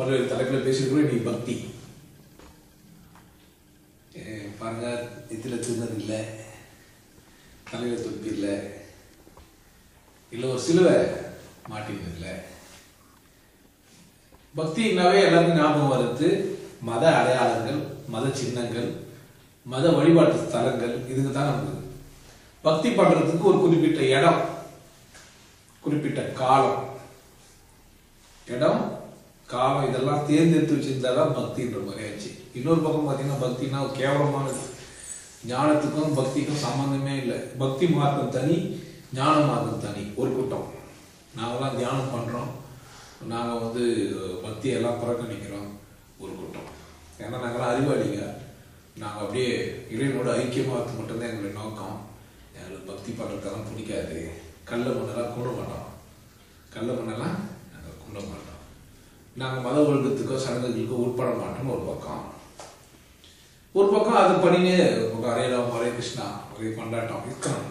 பல்வேறு தலைப்பில் பேசியிருக்கிறோம். இன்னைக்கு பக்தி. அஹ் பாருங்க இதில் திருந்தது இல்லை தலையில் தொப்பி இல்லை இல்லை ஒரு சிலுவை மாட்டினது இல்லை. பக்தினாவே எல்லாருக்கும் ஞாபகம் வருது மத அடையாளங்கள் மத சின்னங்கள் மத வழிபாட்டு ஸ்தலங்கள் இதுக்கு தான் நமக்கு பக்தி பண்றதுக்கு ஒரு குறிப்பிட்ட இடம் குறிப்பிட்ட காலம். இடம் காலம் இதெல்லாம் தேர்ந்தெடுத்து வச்சிருந்தாதான் பக்தின்ற மாதிரி ஆச்சு இன்னொரு பக்கம் பார்த்தீங்கன்னா பக்தினா கேவலமானது. ஞானத்துக்கும் பக்திக்கும் சம்பந்தமே இல்லை. பக்தி மார்க்கம் தனி ஞான மார்க்கம் தனி. ஒரு கூட்டம். நாங்களாம் தியானம் பண்ணுறோம் நாங்கள் வந்து பக்தியெல்லாம் புறக்கணிக்கிறோம். ஒரு கூட்டம். ஏன்னா நாங்களாம் அறிவாளிங்க. நாங்கள் அப்படியே இறைவனோட ஐக்கியமாக மட்டும்தான் எங்களுடைய நோக்கம். எங்களுக்கு பக்தி பண்ணுறதெல்லாம் பிடிக்காது. கல்லை மண்ணெல்லாம் கூட மாட்டோம் கல்லை மண்ணெல்லாம் நாங்கள் கூட மாட்டோம் நாங்கள் மத ஒழுக்கத்துக்கோ சடங்குகளுக்கோ உட்பட மாட்டோம்னு ஒரு பக்கம். ஒரு பக்கம் அது பண்ணினே ஒரு பக்கம் ஹரே ராம் ஹரே கிருஷ்ணா ஒரே கொண்டாட்டம் இருக்கணும்.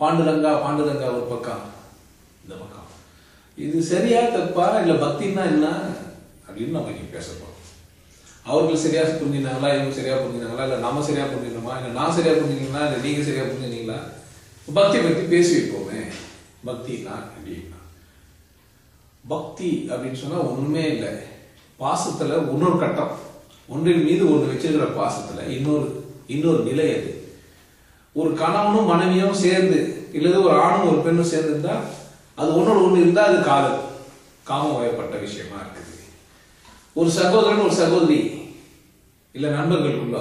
பாண்டுரங்கா பாண்டுரங்கா ஒரு பக்கம் இந்த பக்கம். இது சரியா தப்பா இல்லை பக்தின்னா என்ன? அப்படின்னு நம்ம இங்கே பேசப்போம் அவர்கள் சரியா புரிஞ்சினாங்களா இவங்க சரியா புரிஞ்சினாங்களா இல்லை நம்ம சரியா புரிஞ்சினோமா இல்லை நான் சரியா புரிஞ்சிங்களா இல்லை நீங்கள் சரியா புரிஞ்சினீங்களா பக்தி பற்றி பேசி வைப்போமே. பக்தினா அப்படின்னா. பக்தி அப்படின்னு சொன்னா ஒண்ணுமே இல்லை. பாசத்துல இன்னொரு கட்டம். ஒன்றின் மீது ஒன்று வச்சிருக்கிற பாசத்துல இன்னொரு இன்னொரு நிலை அது. ஒரு கணவனும் மனைவியும் சேர்ந்து இல்லது ஒரு ஆணும் ஒரு பெண்ணும் சேர்ந்து இருந்தா அது ஒன்னோட ஒண்ணு இருந்தா அது காதல். காம வயப்பட்ட விஷயமா இருக்குது. ஒரு சகோதரன் ஒரு சகோதரி. இல்ல நண்பர்களுக்குள்ள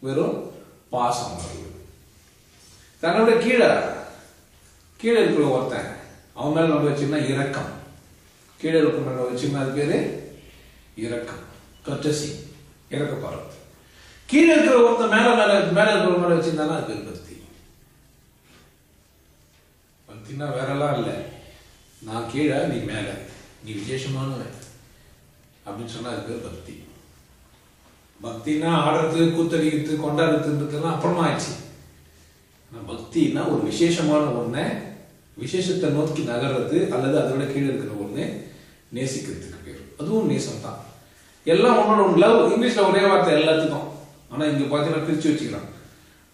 வெறும் பாசம் தன்னோட கீழே கீழே இருக்கிற ஒருத்தன் அவன் மேல நம்ம வச்சுன்னா இரக்கம். கீழே இருக்கும் மேல வச்சுன்னா அது பேரு இரக்கம். கட்டசி இறக்க பாருங்க கீழே இருக்கிற ஒருத்தன் மேல மேல மேல இருக்கிற மேலே வச்சிருந்தானா அது பேர் பக்தி. பக்தின்னா வேறெல்லாம் இல்லை. நான் கீழே நீ மேல. நீ விசேஷமானவன். அப்படின்னு சொன்னா அது பேர் பக்தி. பக்தினா ஆடுறது கூத்தடிக்கிறது கொண்டாடுறதுன்றதுலாம் அப்புறமா ஆயிடுச்சு. ஆனா பக்தினா ஒரு விசேஷமான ஒண்ணை விசேஷத்தை நோக்கி நகர்றது அல்லது அதை விட கீழே இருக்கிற ஒண்ணு நேசிக்கிறதுக்கு பேர். அதுவும் நேசம் தான் எல்லாம் ஒன்னோட லவ் இங்கிலீஷ்ல ஒரே வார்த்தை எல்லாத்துக்கும். ஆனா இங்க பாத்தீங்கன்னா பிரிச்சு வச்சுக்கலாம்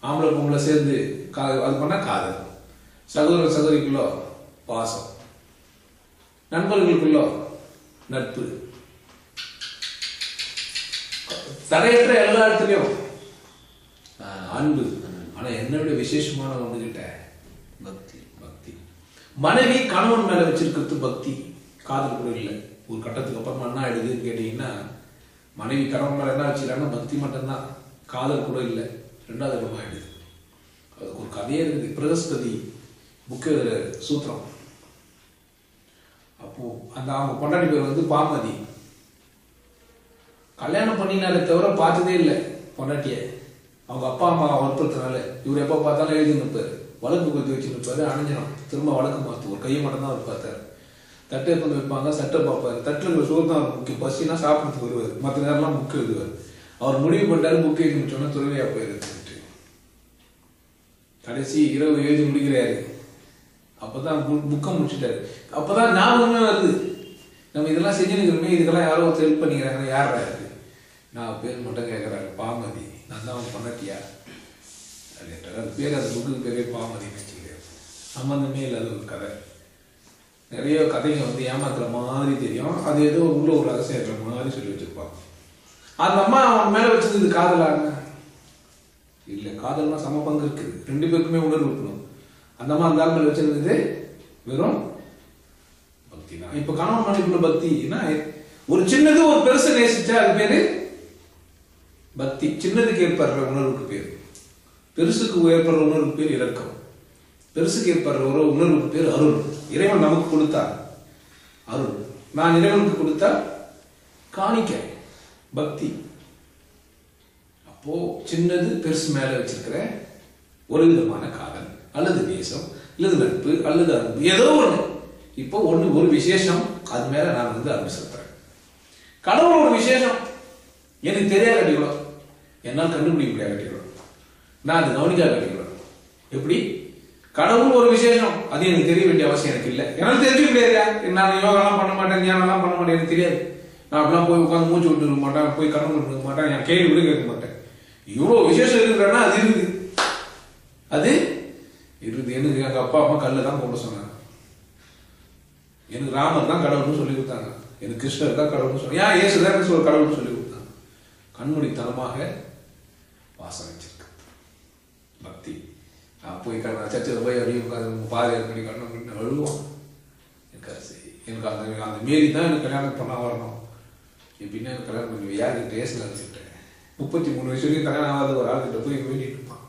ஆம்பளை பொம்பளை சேர்ந்து கா அது பண்ணா காதல். சகோதர சகோதரிக்குள்ளோ பாசம். நண்பர்களுக்குள்ளோ நட்பு. தடையற்ற எல்லா இடத்துலயும் அன்பு. ஆனா என்ன விட விசேஷமான ஒண்ணு கிட்ட பக்தி. பக்தி. மனைவி கணவன் மேல வச்சிருக்கிறது பக்தி. காதல் கூட இல்லை. ஒரு கட்டத்துக்கு அப்புறமா என்ன ஆயிடுதுன்னு கேட்டீங்கன்னா மனைவி கணவன் மேல என்ன வச்சுக்கிறாங்கன்னா பக்தி மட்டும்தான். காதல் கூட இல்லை. ரெண்டாவது இடமா ஆயிடுது. அதுக்கு ஒரு கதையே இருக்குது. பிரகஸ்பதி புக்கு சூத்திரம். அப்போ அந்த அவங்க பொண்டாட்டி பேர் வந்து பாமதி கல்யாணம் பண்ணினாலே தவிர பார்த்ததே இல்லை பொண்டாட்டிய. அவங்க அப்பா அம்மா வற்புறுத்தினால. இவர் எப்போ பார்த்தாலும் எழுதி நிற்பார் வழக்கு குத்தி வச்சு நிற்பாரு அணைஞ்சிடும் திரும்ப வழக்கு மாற்று ஒரு கையை மட்டும் தான் அவர் பார்த்தாரு. தட்டை கொண்டு வைப்பாங்க சட்டை பார்ப்பாரு. தட்டில் இருக்கிற சோறு தான் முக்கியம். பசினா சாப்பிட்றதுக்கு வருவார். மற்ற நேரம்லாம் முக்கிய எழுதுவார். அவர் முடிவு பண்ணிட்டாரு புக்கு எழுதி முடிச்சோன்னா துறவியா போயிருந்துட்டு கடைசி இரவு எழுதி முடிக்கிறாரு. அப்பதான் புக்கை முடிச்சுட்டாரு. அப்பதான் ஞாபகமே வருது. நம்ம இதெல்லாம் செஞ்சுருக்கிறோமே இதுக்கெல்லாம் யாரோ ஒருத்தர் ஹெல்ப் பண்ணிக்கிறாங்க யார் இருக்கு நான் பேர் மட்டும் கேட்குறாரு பாமதி. நான் தான் அவன் பண்ணட்டியா அப்படின்றாரு அது பேர் அந்த புக்கு பேரே பாமதி வச்சுக்கிறேன். சம்மந்தமே இல்லாத ஒரு கதை. நிறைய கதைங்க வந்து ஏமாத்துற மாதிரி தெரியும். அது ஏதோ உள்ள ஒரு ரகசியம் இருக்கிற மாதிரி சொல்லி வச்சிருப்பாங்க. அந்த அம்மா அவன் மேல வச்சிருந்தது காதலாங்க இல்ல காதல்னா சம பங்கு இருக்குது ரெண்டு பேருக்குமே உணர்வு இருக்கணும் அந்த அம்மா அந்த ஆள் வச்சிருந்தது வெறும் பக்தி தான் இப்ப கணவன் மனைவிக்குள்ள பக்தினா ஒரு சின்னது ஒரு பெருசு நேசிச்சா அது பேரு பக்தி. சின்னதுக்கு ஏற்படுற உணர்வுக்கு பேர். பெருசுக்கு ஏற்படுற உணர்வுக்கு பேர் இலக்கம் பெருசுக்கு ஏற்படுற ஒரு உணர்வுக்கு பேர் அருள். இறைவன் நமக்கு கொடுத்தார். அருள். நான் இறைவனுக்கு கொடுத்தா காணிக்க பக்தி. அப்போ சின்னது பெருசு மேல வச்சிருக்கிற ஒரு விதமான காதல் அல்லது தேசம் அல்லது நட்பு அல்லது அன்பு ஏதோ ஒண்ணு. இப்போ ஒண்ணு ஒரு விசேஷம். அது மேல நான் வந்து அன்பு செலுத்துறேன். கடவுள் ஒரு விசேஷம். எனக்கு தெரியாத கட்டிக்கிறோம் என்னால் கண்டுபிடிக்க முடியாத கட்டிக்கிறோம் நான் அது கவனிக்காத கட்டிக்கிறோம் எப்படி? கடவுள் ஒரு விசேஷம். அது எனக்கு தெரிய வேண்டிய அவசியம் எனக்கு இல்லை. எனக்கு தெரிஞ்சு கிடையாது நான் யோகாலாம் பண்ண மாட்டேன் ஞானம்லாம் பண்ண மாட்டேன் எனக்கு தெரியாது. நான் அப்படிலாம் போய் உட்காந்து மூச்சு விட்டு இருக்க மாட்டேன் போய் கண்ணு விட்டு இருக்க மாட்டேன் என் கேள்வி கூட கேட்க மாட்டேன். இவ்வளோ விசேஷம் இருக்கிறேன்னா அது இருக்குது. அது இருக்குது. எனக்கு எங்க அப்பா அம்மா கல்ல தான் போட சொன்னாங்க. எனக்கு ராமர் தான் கடவுள்னு சொல்லி கொடுத்தாங்க. எனக்கு கிருஷ்ணர் தான் கடவுள்னு சொல்லி ஏன் இயேசு தான் ஒரு கடவுள்னு சொல்லி கொடுத்தாங்க? கண்மூடித்தனமாக வாசம் வச்சிருக்கு. பக்தி. நான் போய் கண்ண சர்ச்சில் போய் அப்படியே உட்காந்து பாதை பண்ணி கண்ணு அப்படின்னு அழுவான் எனக்கு அது சரி. எனக்கு அந்த அந்த மீறி தான் எனக்கு கல்யாணம் பண்ண வரணும். எப்படின்னா எனக்கு கல்யாணம் பண்ணி யாருக்கு டேஸ்ட்ல இருந்துட்டேன் முப்பத்தி மூணு வயசு வரைக்கும் கல்யாணம் ஆகாத ஒரு ஆள்கிட்ட போய் வேண்டிட்டு இருப்பான்.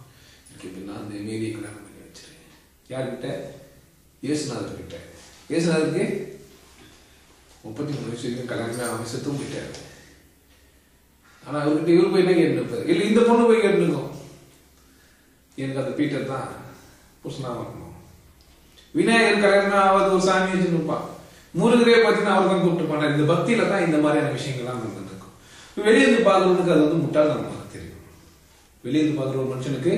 எனக்கு எப்படின்னா அந்த மீறி கல்யாணம் பண்ணி வச்சிருக்கேன் யார்கிட்ட? இயேசுநாதர் கிட்ட இயேசுநாதருக்கு முப்பத்தி மூணு வயசு வரைக்கும் கல்யாணமே அவன் செத்தும் போயிட்டார். ஆனால் அவர்கிட்ட இவர் போய் என்ன கேட்டுருப்பாரு இல்லை இந்த பொண்ணு போய் கேட்டுருக்கோம் எனக்கு அந்த பீட்டர் தான் புருஷனா வரணும் விநாயகர் கல்யாணம் அவர் ஒரு சாமி வச்சு முருகரே பார்த்தீங்கன்னா அவர் தான் கூப்பிட்டு பண்ணார் இந்த பக்தியில தான் இந்த மாதிரியான விஷயங்கள்லாம் நடந்துட்டு இருக்கும் வெளியிருந்து பார்க்கறவனுக்கு அது வந்து முட்டாள்தனமாக தெரியும். வெளியிருந்து பார்க்குற ஒரு மனுஷனுக்கு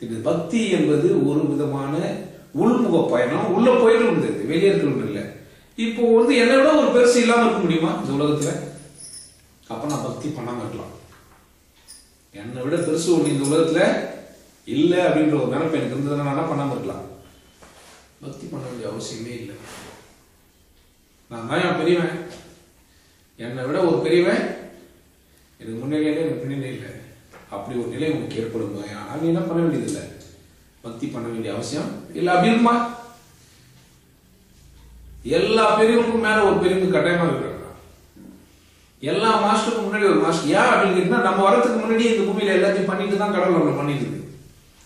தெரியுது. பக்தி என்பது ஒரு விதமான உள்முக பயணம். உள்ள போயிட்டு இருந்தது வெளியே இருக்கிறவங்க இல்லை. இப்போ வந்து என்னை விட ஒரு பெருசு இல்லாம இருக்க முடியுமா இந்த உலகத்துல? அப்ப நான் பக்தி பண்ணாம இருக்கலாம். என்னை விட பெருசு ஒண்ணு இந்த உலகத்துல இல்லை அப்படின்ற ஒரு நினைப்பு எனக்கு இருந்ததுன்னா நான் என்ன பண்ணாம இருக்கலாம். பக்தி பண்ண வேண்டிய அவசியமே இல்லை. நான் தான் என் பெரியவன். என்னை விட ஒரு பெரியவன் எனக்கு முன்னே எனக்கு பின்னாடி இல்லை. அப்படி ஒரு நிலை உனக்கு ஏற்படும்? ஆனால் நீ என்ன பண்ண வேண்டியதில்லை. பக்தி பண்ண வேண்டிய அவசியம் இல்லை. அப்படி இருக்குமா? எல்லா பெரியவங்களுக்கும் மேல ஒரு பெரியவங்க கட்டாயமா இருக்கிறாங்க. எல்லா மாஸ்டருக்கும் முன்னாடி ஒரு மாஸ்டர். ஏன் அப்படின்னு கேட்டா நம்ம வரதுக்கு முன்னாடி இந்த பூமியில எல்லாத்தையும் பண்ணிட்டு தான் கடவுள் நம்மளை பண்ணிடுது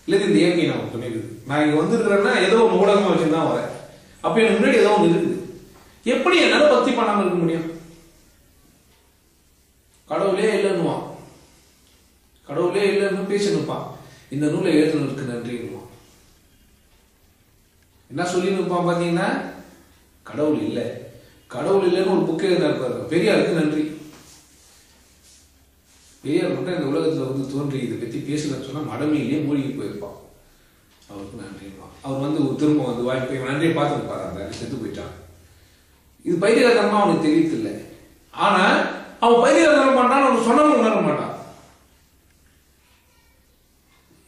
இல்லை இந்த இயற்கை நான் பண்ணிடுது நான் இங்க வந்திருக்கிறேன்னா ஏதோ ஒரு ஊடகமா வச்சு தான் வரேன். அப்ப எனக்கு முன்னாடி ஏதோ ஒன்று இருக்குது. எப்படி என்னால பக்தி பண்ணாம இருக்க முடியும்? கடவுளே இல்லைன்னுவான். கடவுளே இல்லைன்னு பேசி நிற்பான். இந்த நூலை எழுதுனருக்கு நன்றின்னுவான். என்ன சொல்லி நிற்பான் பார்த்தீங்கன்னா கடவுள் இல்லை. கடவுள் இல்லைன்னு ஒரு புக்கே இருப்பாரு பெரியாருக்கு நன்றி. பெரியார் மட்டும் இந்த உலகத்தில் வந்து தோன்றி இதை பற்றி பேசலன்னு சொன்னால் மடமையிலே மூழ்கி போயிருப்பான். அவருக்கு நன்றிப்பான் அவர் வந்து ஒரு திரும்ப வந்து வாய்ப்பு நன்றியை பார்த்துருப்பாரு அந்த செத்து போயிட்டான். இது பைத்தியகாரமா அவனுக்கு தெரியத்தில்லை ஆனால் அவன் பைத்தியகாரம் பண்ணான்னு அவனுக்கு சொன்னவன் உணர மாட்டான்.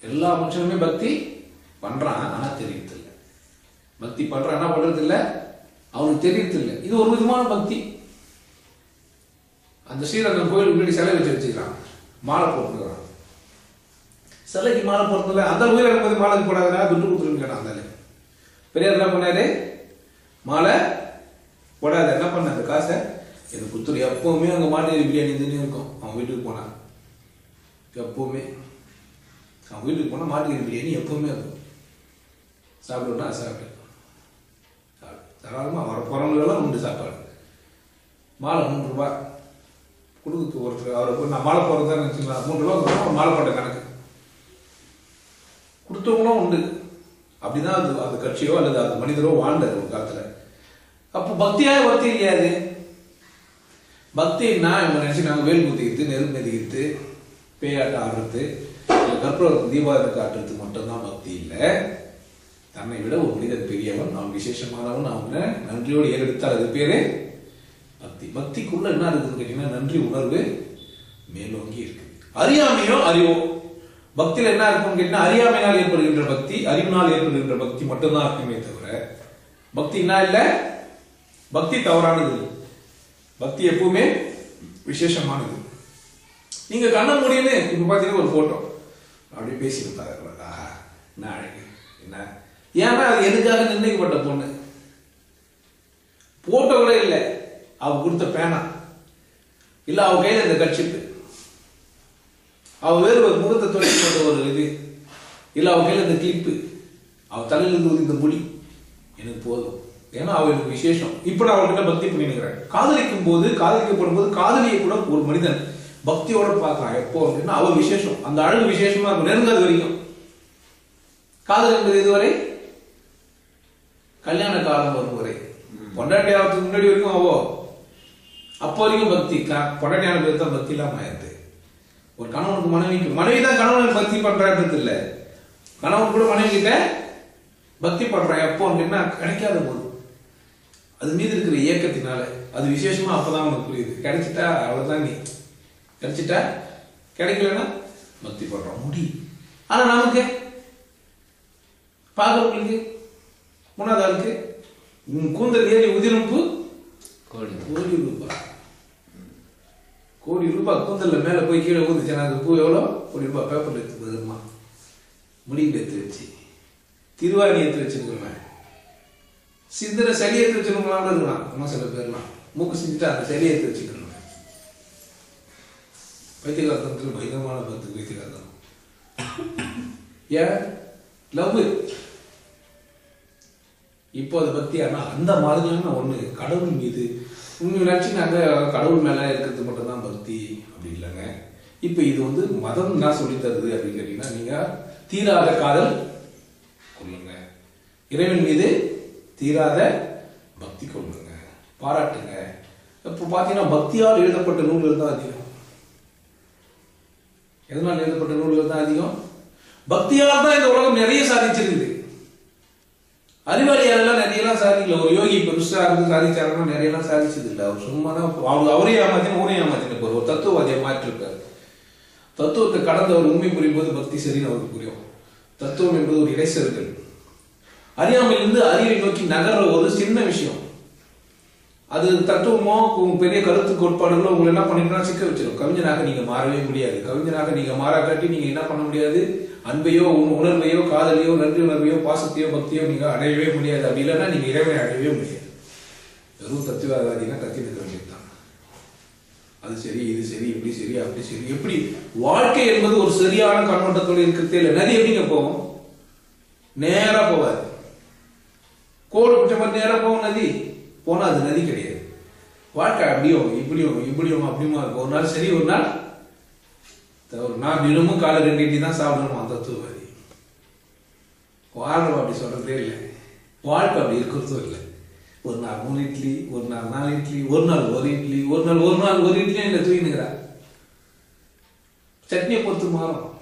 எல்லா மனுஷனுமே பக்தி பண்ணுறான் ஆனால் தெரியத்தில்லை பக்தி பண்ணுறான் என்ன பண்ணுறதில்லை அவனுக்கு தெரியத்தில்லை இல்லை இது ஒரு விதமான பக்தி. அந்த ஸ்ரீரங்கம் கோயிலுக்கு முன்னாடி சிலை வச்சு வச்சுக்கிறான் மாலை போட்டுக்கிறான் சிலைக்கு மாலை போடுறதுல அந்த உயிரிழக்கும் போது மாலை போடாதா துண்டு கொடுத்துருன்னு கேட்டான் அந்த பெரியார் என்ன பண்ணாரு? மாலை போடாத என்ன பண்ண? அந்த காசை எனக்கு கொடுத்துரு. எப்பவுமே அங்கே மாட்டு பிரியாணி இருந்துன்னு இருக்கும். அவன் வீட்டுக்கு போனான் எப்பவுமே. அவன் வீட்டுக்கு போனால் மாட்டுக்கறி பிரியாணி எப்பவுமே இருக்கும். சாப்பிடுனா சாப்பிட்டு தாராளமாக வர போகிறவங்களெல்லாம் உண்டு சாப்பாடு. மாலை மூன்று ரூபாய். கொடுக்குறது ஒருத்தர் அவரை போய் நான் மாலை போடுறதா நினச்சிக்கலாம் மூணு ரூபா கொடுத்தா மாலை போட்ட கணக்கு. கொடுத்தவங்களும் உண்டு. அப்படிதான் அது அது கட்சியோ அல்லது அது மனிதரோ வாழ்ந்தது ஒரு காலத்தில். அப்போ பக்தியாக பக்தி இல்லையாது. பக்தின்னா இவங்க நினைச்சு நாங்கள் வேல் குத்திக்கிறது நெருப்பு மெதிக்கிறது பேயாட்டம் ஆடுறது இல்லை கற்பூரம் தீபாவளி காட்டுறது மட்டும்தான் பக்தி இல்லை. தன்னை விட ஒரு மனிதன் பெரியவன். அவன் விசேஷமானவன். அவனை நன்றியோடு ஏறெடுத்தால் அது பேரு பக்தி. பக்திக்குள்ள என்ன இருக்குன்னு கேட்டீங்கன்னா நன்றி உணர்வு மேலோங்கி இருக்கு. அறியாமையோ அறிவோ. பக்தியில் என்ன இருக்கும்னு கேட்டீங்கன்னா அறியாமையால் ஏற்படுகின்ற பக்தி அறிவினால் ஏற்படுகின்ற பக்தி மட்டும்தான் இருக்குமே தவிர பக்தி என்ன இல்லை? பக்தி தவறானது பக்தி எப்பவுமே விசேஷமானது. நீங்க கண்ண முடியுன்னு இப்ப பாத்தீங்கன்னா ஒரு போட்டோ அப்படியே பேசியிருப்பாரு ஆஹா என்ன அழகு என்ன? ஏன்னா அது எதுக்காக நிர்ணயிக்கப்பட்ட பொண்ணு? போட்டோ கூட இல்லை. அவ கொடுத்த பேனா. இல்ல அவ கையில இந்த கட்சிப்பு. அவ வேறு ஒரு முகத்தை தொழில் போட்ட ஒரு இது. இல்ல அவ கையில இந்த கிளிப்பு. அவ தலையில இருந்து இந்த முடி எனக்கு போதும். ஏன்னா அவ எனக்கு விசேஷம். இப்ப நான் அவர்கிட்ட பக்தி பண்ணிருக்கிறேன் காதலிக்கும் போது காதலிக்கப்படும் போது காதலியை கூட ஒரு மனிதன் பக்தியோட பார்க்கலாம். எப்போ அப்படின்னா அவ விசேஷம். அந்த அழகு விசேஷமா இருக்கும். நெருங்காது வரைக்கும். காதல் என்பது இதுவரை கல்யாண காலம் வரும் வரை பொண்டாட்டி ஆகிறதுக்கு முன்னாடி வரைக்கும் அவோ அப்போ வரைக்கும் பக்தி க- பொண்டாட்டியான பேர் தான் பக்தி இல்லாம ஆயிடுது. ஒரு கணவனுக்கு மனைவிக்கு மனைவி தான் கணவனுக்கு பக்தி பண்றான்றது இல்ல. கணவன் கூட மனைவி கிட்ட பக்தி பண்றான். எப்போ அப்படின்னா கிடைக்காத போது. அது மீது இருக்கிற இயக்கத்தினால. அது விசேஷமா அப்பதான் உனக்கு புரியுது. கிடைச்சிட்டா அவ்வளவுதான் நீ. கிடைச்சிட்டா கிடைக்கலன்னா பக்தி பண்றோம் முடி. ஆனா நமக்கு பார்க்கறவங்களுக்கு மூணாவது ஆளுக்கு உன் கூந்தல் ஏறி உதிரம்பு கோடி கோடி ரூபாய். கோடி ரூபாய் கூந்தல்ல மேல போய் கீழே ஊந்துச்சுன்னா அது பூ எவ்வளோ? கோடி ரூபாய் பேப்பர்ல எடுத்து போதுமா? முடியில் எடுத்து வச்சு. திருவாணி எடுத்து வச்சுக்கோங்க சிந்தனை சளி எடுத்து வச்சிருக்கலாம் இருக்கலாம் அம்மா சில பேர்லாம். மூக்கு செஞ்சுட்டு அந்த சளி எடுத்து வச்சுக்கணும். பைத்தியகாரத்தனத்தில் பயங்கரமான பத்து பைத்தியகாரத்தனம் ஏன்? லவ். இப்போ அதை பற்றி ஆனால் அந்த மாதிரியான ஒன்று கடவுள் மீது உண்மை நாங்கள் கடவுள் மேலே இருக்கிறது மட்டும்தான் பக்தி அப்படி இல்லைங்க. இப்போ இது வந்து மதம் என்ன சொல்லி தருது அப்படின்னு கேட்டீங்கன்னா நீங்கள் தீராத காதல் கொள்ளுங்க. இறைவன் மீது தீராத பக்தி கொள்ளுங்க. பாராட்டுங்க. இப்போ பார்த்தீங்கன்னா பக்தியால் எழுதப்பட்ட நூல்கள் தான் அதிகம். எதனால் எழுதப்பட்ட நூல்கள் தான் அதிகம்? பக்தியால் தான் இந்த உலகம் நிறைய சாதிச்சிருக்குது. அறிவாளியாளெல்லாம் நிறைய எல்லாம் சாதிக்கல. ஒரு யோகி பெருசா இருந்து சாதிச்சாருன்னா நிறைய எல்லாம் சாதிச்சது இல்லை அவர் சும்மா தான் அவர் அவரையும் ஏமாத்தின ஊரே ஏமாத்தின போற ஒரு தத்துவவாதியை மாற்றிருக்காரு. தத்துவத்தை கடந்த ஒரு உண்மை புரியும் போது பக்தி சரின்னு அவருக்கு புரியும். தத்துவம் என்பது ஒரு இடைச்சர்கள் அறியாமையிலிருந்து அறிவை நோக்கி நகர்ற ஒரு சின்ன விஷயம். அது தத்துவமோ பெரிய கருத்து கோட்பாடுகளோ உங்களை என்ன பண்ணிட்டுனா சிக்க வச்சிடும் கவிஞனாக நீங்க மாறவே முடியாது. கவிஞனாக நீங்க மாறாக்காட்டி நீங்க என்ன பண்ண முடியாது? அன்பையோ உன் உணர்வையோ காதலையோ நன்றி உணர்வையோ பாசத்தையோ பக்தியோ நீங்க அடையவே முடியாது. அப்படி இல்லைன்னா நீங்க இறைவனை அடையவே முடியாது. வெறும் தத்துவவாதினா கத்தி நிற்க தான். அது சரி இது சரி இப்படி சரி அப்படி சரி. எப்படி? வாழ்க்கை என்பது ஒரு சரியான கண்ணோட்டத்தோடு இருக்கிறதே இல்லை. நதி எப்படிங்க போகும்? நேரா போகாது. கோடு பிடிச்ச மாதிரி நேராக போகும் நதி. போனா அது நதி கிடையாது. வாழ்க்கை அப்படியும் இப்படியும் இப்படியும் அப்படியுமா இருக்கும். ஒரு நாள் சரி ஒரு நாள் ஒரு நாள் தினமும் காலை ரெண்டு இட்லி தான் சாப்பிடணும் அந்த தத்துவவாதி வாழ்க்கை அப்படி சொல்றதே இல்லை. வாழ்க்கை அப்படி இருக்கிறதும் இல்லை. ஒரு நாள் மூணு இட்லி ஒரு நாள் நாலு இட்லி ஒரு நாள் ஒரு இட்லி ஒரு நாள் ஒரு நாள் ஒரு இட்லியும் இல்லை தூக்கினுங்கிறா சட்னியை பொறுத்து மாறும்.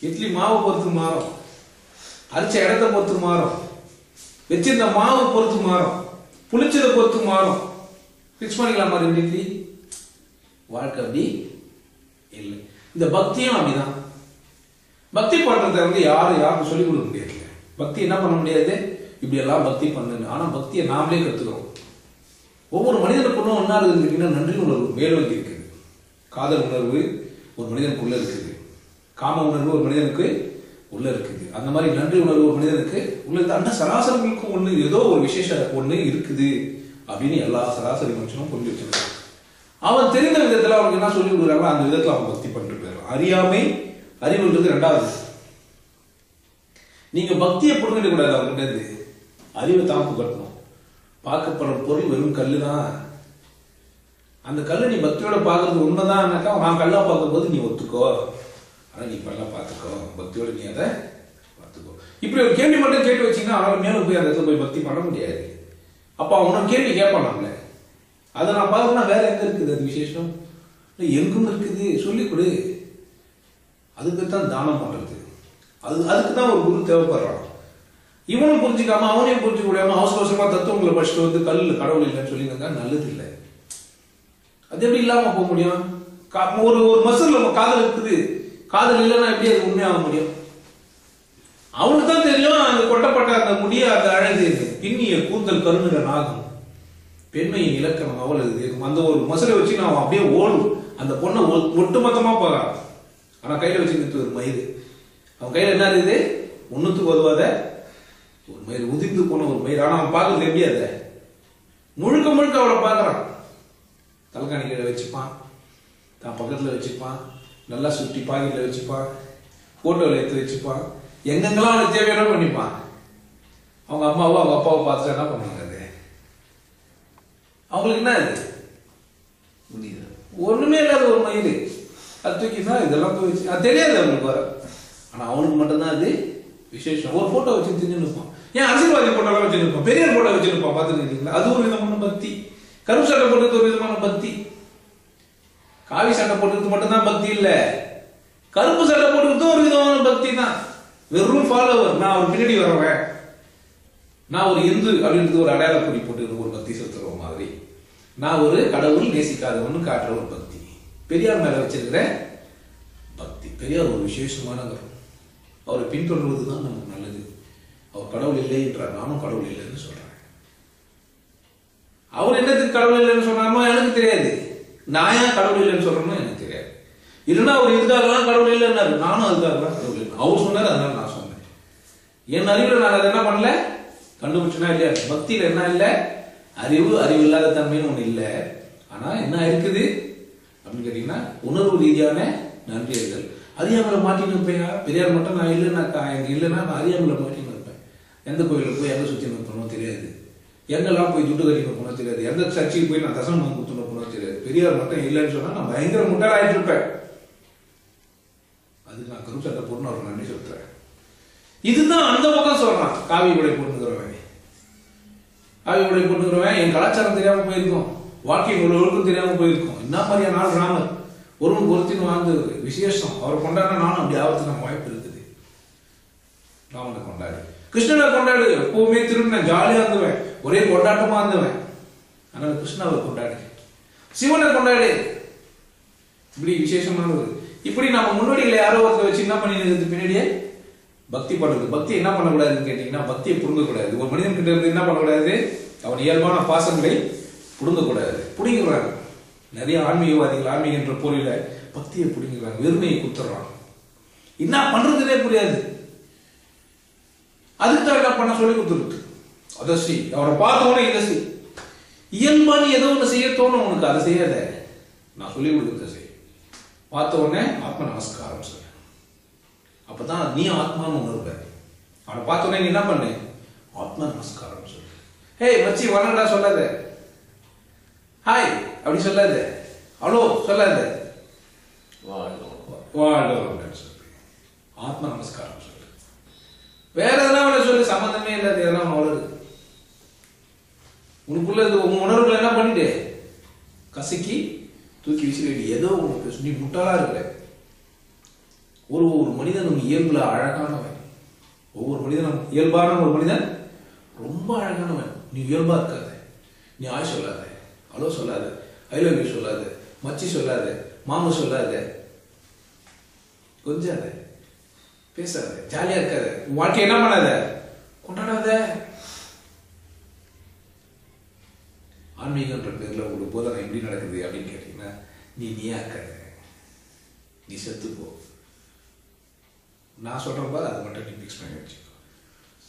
இட்லி மாவை பொறுத்து மாறும். அரிச்ச இடத்த பொறுத்து மாறும். வச்சிருந்த மாவை பொறுத்து மாறும். புளிச்சதை பொறுத்து மாறும். ஃபிக்ஸ் பண்ணிக்கலாமா ரெண்டு இட்லி. வாழ்க்கை அப்படி இல்லை. இந்த பக்தியும் அப்படிதான். பக்தி பண்றதை வந்து யாரும் யாரும் சொல்லிக் கொடுக்க முடியாது பக்தி என்ன பண்ண முடியாது? இப்படி எல்லாம் பக்தி பண்ணுன்னு ஆனா பக்தியை நாமளே கத்துக்கிறோம். ஒவ்வொரு மனிதனுக்குள்ளும் ஒன்னா இருக்குன்னா நன்றி உணர்வு மேலோங்கி இருக்குது. காதல் உணர்வு ஒரு மனிதனுக்குள்ள இருக்குது. காம உணர்வு ஒரு மனிதனுக்கு உள்ள இருக்குது. அந்த மாதிரி நன்றி உணர்வு ஒரு மனிதனுக்கு உள்ள இருக்குது அந்த சராசரிகளுக்கும் ஒண்ணு ஏதோ ஒரு விசேஷ ஒண்ணு இருக்குது அப்படின்னு எல்லா சராசரி மனுஷனும் புரிஞ்சு வச்சிருக்காங்க அவன் தெரிந்த விதத்தில் அவனுக்கு என்ன சொல்லி கொடுக்குறாங்களோ அந்த விதத்தில் அவன் பக்தி பண்ணிட்டு போயிடும் அறியாமை அறிவுன்றது ரெண்டாவது நீங்க பக்தியை புரிஞ்சுக்க கூடாது அவங்ககிட்ட அறிவை தாப்பு கட்டணும் பார்க்கப்படுற பொருள் வெறும் கல்லு தான். அந்த கல்லை நீ பக்தியோட பார்க்கறது உண்மைதான்னாக்கா நான் கல்லா பார்க்கும்போது நீ ஒத்துக்கோ. ஆனா நீ கல்லா பார்த்துக்கோ. பக்தியோட நீ அதை பார்த்துக்கோ. இப்படி ஒரு கேள்வி மட்டும் கேட்டு வச்சீங்கன்னா அவனால மேலே போய் அந்த இடத்துல போய் பக்தி பண்ண முடியாது. அப்ப அவனும் கேள்வி கேட்பான் நம்மள அதை நான் பார்க்கணும் வேற எங்க இருக்குது அது விசேஷம்? இல்லை, எங்கும் இருக்குது. சொல்லிக் கொடு. அதுக்கு தான் தானம் பண்றது. அது அதுக்கு தான் ஒரு குரு தேவைப்படுறான். இவனும் புரிஞ்சுக்காம அவனையும் புரிஞ்சுக்க முடியாம அவசர அவசரமா தத்துவங்களை படிச்சுட்டு வந்து கல் கடவுள் இல்லைன்னு சொல்லியிருந்தா நல்லது இல்லை அது எப்படி இல்லாம போக முடியும்? கா- ஒரு ஒரு மசல் நம்ம காதல் இருக்குது. காதல் இல்லைன்னா எப்படி அது உண்மையாக முடியும்? அவனுக்கு தான் தெரியும் அந்த கொட்டப்பட்ட அந்த முடிய அந்த அழகு பின்னிய கூந்தல் கருணுகள் நாகம். பெண்மையின் இலக்கணம் அவள் இருக்கும். அந்த ஒரு மசிலை வச்சு நான் அப்படியே ஓடும். அந்த பொண்ணை ஒ- ஒட்டுமொத்தமா ஆனால் ஆனா கையில வச்சுக்கிட்டு ஒரு மயிறு. அவன் கையில என்ன இருக்குது? ஒண்ணுத்துக்கு உதவாத ஒரு மயிர் உதிர்ந்து போன ஒரு மயிர் ஆனா அவன் பார்க்கறது எப்படி அதை? முழுக்க முழுக்க அவளை பார்க்குறான். தலைக்காணி கீழே வச்சுப்பான். தான் பக்கத்துல வச்சுப்பான். நல்லா சுட்டி பாக்கெட்டில் வச்சுப்பான். போட்டோல எடுத்து வச்சுப்பான். எங்கெங்கெல்லாம் அவனுக்கு தேவையான பண்ணிப்பான். அவங்க அம்மாவோ அவங்க அப்பாவோ பார்த்துட்டு என்ன பண்ணுவாங்க? அவங்களுக்கு என்ன முடியுது ஒண்ணுமே இல்லாத ஒரு மயிறு அது தூக்கி தான் இதெல்லாம் போய் வச்சு அது தெரியாது அவனுக்கு வர. ஆனா அவனுக்கு மட்டும்தான் அது விசேஷம். ஒரு போட்டோ வச்சு தெரிஞ்சு நிற்பான் ஏன் அரசியல்வாதி போட்டோலாம் வச்சு நிற்பான் பெரியார் போட்டோ வச்சு நிற்பான் பார்த்துருக்கீங்களா? அது ஒரு விதமான பக்தி. கருப்பு சட்டை போட்டது ஒரு விதமான பக்தி. காவி சட்டை போட்டது மட்டும்தான் பக்தி இல்ல. கருப்பு சட்டை போட்டுக்கிறது ஒரு விதமான பக்தி தான். வெறும் ஃபாலோவர் நான் அவர் பின்னாடி வரவன். நான் ஒரு இந்து அப்படின்றது ஒரு அடையாள குறி போட்டு ஒரு பக்தி செலுத்துற மாதிரி. நான் ஒரு கடவுள் நேசிக்காதவன்னு காட்டுற ஒரு பக்தி. பெரியார் மேல வச்சிருக்கிற பக்தி. பெரியார் ஒரு விசேஷமானவர். அவரை பின்தொடர்வது தான் நமக்கு நல்லது. அவர் கடவுள் இல்லை என்றார். நானும் கடவுள் இல்லைன்னு சொல்றேன். அவர் என்னத்துக்கு கடவுள் இல்லைன்னு சொன்னாமோ எனக்கு தெரியாது. நான் ஏன் கடவுள் இல்லைன்னு சொல்றேன்னு எனக்கு தெரியாது. இல்லைன்னா அவர் இதுக்காகலாம் கடவுள் இல்லைன்னாரு. நானும் அதுக்காகலாம் கடவுள் இல்லை அவர் சொன்னார் அதனால நான் சொன்னேன். என் அறிவுல நான் அதை என்ன பண்ணல? கண்டுபிடிச்சனா இல்லையா? பக்தியில என்ன இல்லை? அறிவு அறிவு இல்லாத தன்மைன்னு ஒண்ணு இல்லை. ஆனா என்ன இருக்குது? அப்படின்னு கேட்டீங்கன்னா உணர்வு ரீதியான நன்றியர்கள் அறியாமலை மாட்டின்னு இருப்பேன். பெரியார் மட்டும் நான் இல்லைன்னாக்கா எனக்கு இல்லைன்னா நான் அறியாமல மாட்டின்னு இருப்பேன். எந்த கோயிலுக்கு போய் எங்க சுத்தி நிற்பனோ தெரியாது. எங்கெல்லாம் போய் துட்டு கட்டி நிற்பனோ தெரியாது. எந்த சர்ச்சைக்கு போய் நான் தசம் கொடுத்து நிற்பனோ தெரியாது. பெரியார் மட்டும் இல்லைன்னு சொன்னா நான் பயங்கர முட்டாளாயிட்டு இருப்பேன் அதுக்கு நான் கரும் சட்டை போட்டு அவர் நன்றி சொல்றேன். இதுதான் அந்த பக்கம் சொல்றான். காவி உடை பொண்ணுங்கிறவன் காவி இப்படி கொண்டுக்கிறவன் என் கலாச்சாரம் தெரியாமல் போயிருக்கும். வாழ்க்கை ஒழுக்கம் தெரியாமல் போயிருக்கும். என்ன மாதிரியான நாள் ராமர்? ஒருவன் ஒருத்தின் வாழ்ந்து விசேஷம். அவர் கொண்டாடின நானும் அப்படி ஆபத்து நம்ம வாய்ப்பு இருக்குது. ராமனை கொண்டாடு. கிருஷ்ணனை கொண்டாடு. எப்பவுமே திரும்ப ஜாலியாக இருந்துவேன். ஒரே கொண்டாட்டமாக இருந்துவேன். அதனால கிருஷ்ணாவை கொண்டாடு. சிவனை கொண்டாடு. இப்படி விசேஷமானது. இப்படி நம்ம முன்னோடிகளை யாரோ ஒருத்தர் வச்சு என்ன பண்ணிட்டு பின்னாடியே பக்தி பண்றது பக்தி என்ன பண்ணக்கூடாதுன்னு கேட்டீங்கன்னா பக்தியை புடுங்கக்கூடாது. ஒரு மனிதன் கிட்ட இருந்து என்ன பண்ணக்கூடாது? அவன் இயல்பான பாசங்களை புடுங்கக்கூடாது. புடுங்கிறாங்க நிறைய ஆன்மீகவாதிகள் ஆன்மீக என்ற பொருளில பக்தியை புடுங்கிறாங்க வெறுமையை குத்துறான் என்ன பண்றதுனே புரியாது. அதுக்கு தான் என்ன பண்ண சொல்லி கொடுத்துருக்கு அதை அவரை பார்த்த உடனே இதை செய் ஏதோ ஒன்று செய்ய தோணும் உனக்கு அதை செய்யாத. நான் சொல்லி கொடுக்குறத செய். பார்த்த உடனே ஆத்ம நமஸ்காரம் சார் அப்பதான் நீ ஆத்மான்னு உணர்வ அவனை பார்த்த உடனே நீ என்ன பண்ணு? ஆத்ம நமஸ்காரம் சொல்லு. ஹேய் மச்சி வணங்கடா சொல்லாத. ஹாய் அப்படி சொல்லாத. ஹலோ சொல்லாத. வாழ்வோம் சொல்லு. ஆத்ம நமஸ்காரம் சொல்லு. வேற எதனா அவனை சொல்லு சம்பந்தமே இல்லாத எதனா அவன் வளரு உனக்குள்ள உன் உணர்வுல என்ன பண்ணிட்டு கசக்கி தூக்கி விசிறி ஏதோ உனக்கு நீ முட்டாளா இருக்கிற ஒரு ஒரு மனிதனும் இயல்புல அழகானவன். ஒவ்வொரு மனிதனும் இயல்பான ஒரு மனிதன் ரொம்ப அழகானவன். நீ இயல்பா இருக்காத. நீ ஆய் சொல்லாத. அலோ சொல்லாத. ஐ லவ் யூ சொல்லாத. மச்சி சொல்லாத. மாமு சொல்லாத. கொஞ்சாத. பேசாத. ஜாலியா இருக்காத. உன் வாழ்க்கை என்ன பண்ணாத? கொண்டாடாத. ஆன்மீகன்ற பேர்ல ஒரு போதனை எப்படி நடக்குது அப்படின்னு கேட்டீங்கன்னா நீ நீயா இருக்காத. நீ செத்து போ. நான் சொல்கிற போது அதை மட்டும் நீ ஃபிக்ஸ் பண்ணி வச்சுக்கோ.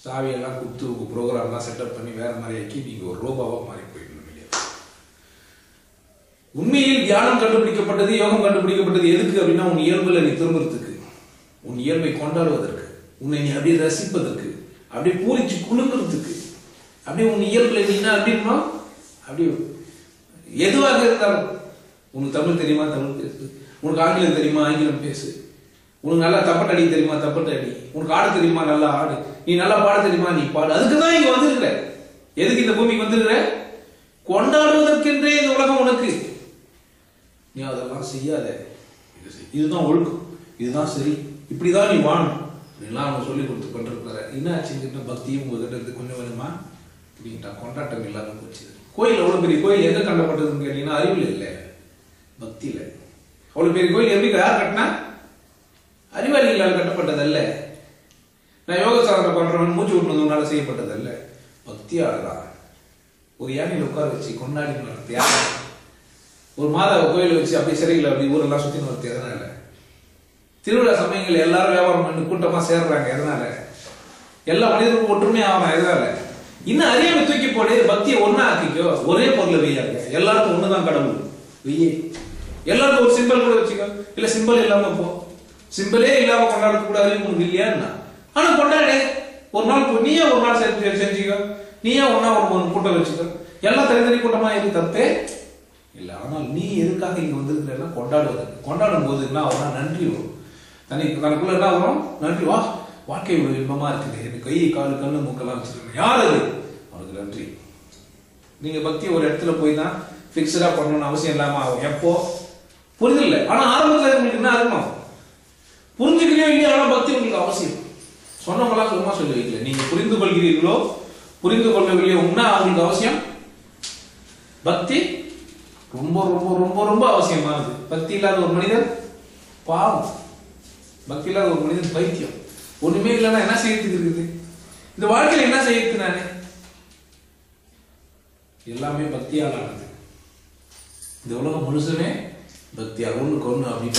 சாவியெல்லாம் கொடுத்து உங்கள் ப்ரோக்ராம்லாம் செட்டப் பண்ணி வேறு மாதிரி ஆக்கி நீங்கள் ஒரு ரோபாவாக மாறி போயிடணும் இல்லையா? உண்மையில் தியானம் கண்டுபிடிக்கப்பட்டது யோகம் கண்டுபிடிக்கப்பட்டது எதுக்கு அப்படின்னா உன் இயல்புல நீ திரும்புறதுக்கு உன் இயல்பை கொண்டாடுவதற்கு உன்னை நீ அப்படியே ரசிப்பதற்கு அப்படியே பூரிச்சு குலுங்குறதுக்கு அப்படியே உன் இயல்புல நீ என்ன அப்படின்னா அப்படியே எதுவாக இருந்தாலும் உனக்கு தமிழ் தெரியுமா? தமிழ் பேசு. உனக்கு ஆங்கிலம் தெரியுமா? ஆங்கிலம் பேசு. உனக்கு நல்லா தப்பட்ட அடி தெரியுமா? தப்பட்ட அடி. உனக்கு ஆட தெரியுமா? நல்லா ஆடு. நீ நல்லா பாட தெரியுமா? நீ பாடு. அதுக்கு தான் இங்க வந்திருக்கிற. எதுக்கு இந்த பூமிக்கு வந்திருக்கிற? கொண்டாடுவதற்கென்றே இந்த உலகம் உனக்கு. நீ அதெல்லாம் செய்யாத. இதுதான் ஒழுக்கம். இதுதான் சரி. இப்படிதான் நீ வாணும் அப்படின்லாம் அவங்க சொல்லி கொடுத்து கொண்டிருக்கிற என்ன ஆச்சுங்கிட்ட பக்தியும் உங்ககிட்ட இருந்து கொஞ்சம் வேணுமா அப்படின்ட்டா. கொண்டாட்டம் இல்லாம போச்சு. கோயில் அவ்வளவு பெரிய கோயில்? எங்க கண்டப்பட்டதுன்னு கேட்டீங்கன்னா அறிவில் இல்லை. பக்தியில அவ்வளவு பெரிய கோயில் எப்படி? யார் கட்டினா? அறிவாளிகளால் கட்டப்பட்டதல்ல. நான் யோக சாதனை பண்றவன் மூச்சு விட்டுறதுனால செய்யப்பட்டதல்ல. பக்தியால தான் ஒரு யானையில உட்கார வச்சு கொண்டாடி நடத்தி. ஒரு மாதாவை கோயில வச்சு அப்படியே சிறையில் அப்படி ஊரெல்லாம் சுத்தி நடத்தி எதனால திருவிழா சமயங்கள் எல்லாரும் வியாபாரம் பண்ணி கூட்டமா சேர்றாங்க எதனால எல்லா மனிதர்களும் ஒற்றுமை ஆகணும் எதனால இன்னும் அறியாமை தூக்கி போடு பக்தியை ஒன்னா ஆக்கிக்கோ. ஒரே பொருளை வெய்யாங்க எல்லாருக்கும் ஒண்ணுதான் கடவுள். வெய்யே. எல்லாருக்கும் ஒரு சிம்பிள் கூட வச்சுக்கோ. இல்ல சிம்பிள் இல்லாம போ. சிம்பிளே இல்லாம கொண்டாட கூட இல்லையா என்ன? ஆனா கொண்டாடு. ஒரு நாள் போ- நீயே ஒரு நாள் செஞ்சு செஞ்சுக்கோ. நீயே ஒன்னா ஒரு ஒரு கூட்டம் வச்சுக்கோ. எல்லாம் தனித்தனி கூட்டமா இருக்கு தப்பே இல்ல ஆனால் நீ எதுக்காக இங்க வந்திருக்கிறன்னா கொண்டாடுவதற்கு. கொண்டாடும் போது என்ன ஆகும் நன்றி வரும். தனி தனக்குள்ள என்ன வரும்? நன்றி. வா வாழ்க்கை இவ்வளவு இன்பமா இருக்குது. எனக்கு கை கால் கண்ணு மூக்கெல்லாம் வச்சிருக்கேன் யார் அது? அவனுக்கு நன்றி. நீங்க பக்தி ஒரு இடத்துல போய் தான் பிக்சடா பண்ணணும்னு அவசியம் இல்லாம ஆகும். எப்போ? புரிதல் இல்லை. ஆனா ஆரம்பத்துல உங்களுக்கு என்ன இருக்கணும் புரிஞ்சுக்கலையோ ஆனால் பக்தி உங்களுக்கு அவசியம். சொன்னவங்களாம் சும்மா சொல்லி வைக்கல நீங்க புரிந்து கொள்கிறீர்களோ புரிந்து கொள்ளவில்லையோ உண்மை அவங்களுக்கு அவசியம். பக்தி ரொம்ப ரொம்ப ரொம்ப ரொம்ப அவசியமானது. பக்தி இல்லாத ஒரு மனிதன் பாவம். பக்தி இல்லாத ஒரு மனிதன் பைத்தியம். ஒண்ணுமே இல்லைன்னா என்ன செய்யறதுக்கு இருக்குது? இந்த வாழ்க்கையில என்ன செய்யறது நானே? எல்லாமே பக்தியால் ஆனது. இந்த உலகம் முழுசுமே பக்தியால். ஒண்ணுக்கு ஒண்ணு அப்படி